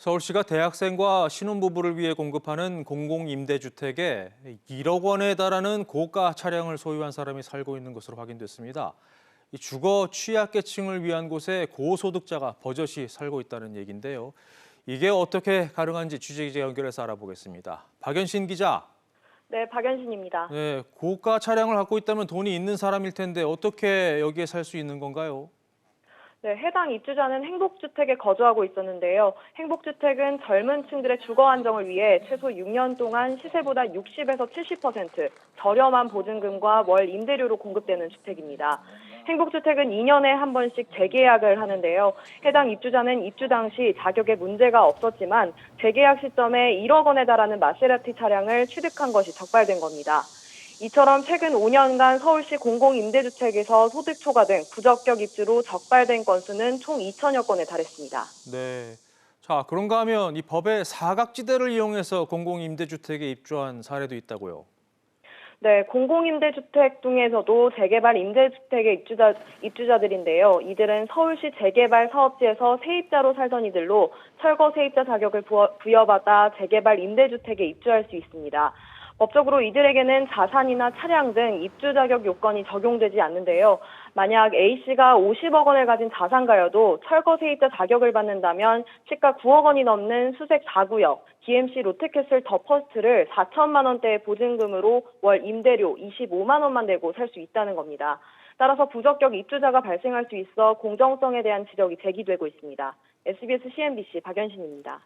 서울시가 대학생과 신혼부부를 위해 공급하는 공공임대주택에 1억 원에 달하는 고가 차량을 소유한 사람이 살고 있는 것으로 확인됐습니다. 이 주거 취약계층을 위한 곳에 고소득자가 버젓이 살고 있다는 얘기인데요. 이게 어떻게 가능한지 취재기자 연결해서 알아보겠습니다. 박연신 기자, 네, 박연신입니다. 네, 고가 차량을 갖고 있다면 돈이 있는 사람일 텐데 어떻게 여기에 살 수 있는 건가요? 네, 해당 입주자는 행복주택에 거주하고 있었는데요. 행복주택은 젊은 층들의 주거 안정을 위해 최소 6년 동안 시세보다 60에서 70% 저렴한 보증금과 월 임대료로 공급되는 주택입니다. 행복주택은 2년에 한 번씩 재계약을 하는데요. 해당 입주자는 입주 당시 자격에 문제가 없었지만 재계약 시점에 1억 원에 달하는 마세라티 차량을 취득한 것이 적발된 겁니다. 이처럼 최근 5년간 서울시 공공임대주택에서 소득 초과 등 부적격 입주로 적발된 건수는 총 2천여 건에 달했습니다. 네. 자, 그런가 하면 이 법의 사각지대를 이용해서 공공임대주택에 입주한 사례도 있다고요. 네, 공공임대주택 중에서도 재개발 임대주택의 입주자, 입주자들인데요. 이들은 서울시 재개발 사업지에서 세입자로 살던 이들로 철거 세입자 자격을 부여, 부여받아 재개발 임대주택에 입주할 수 있습니다. 법적으로 이들에게는 자산이나 차량 등 입주 자격 요건이 적용되지 않는데요. 만약 A씨가 50억 원을 가진 자산가여도 철거 세입자 자격을 받는다면 시가 9억 원이 넘는 수색 4구역 DMC 롯데캐슬 더 퍼스트를 4천만 원대의 보증금으로 월 임대료 25만 원만 내고 살 수 있다는 겁니다. 따라서 부적격 입주자가 발생할 수 있어 공정성에 대한 지적이 제기되고 있습니다. SBS CNBC 박연신입니다.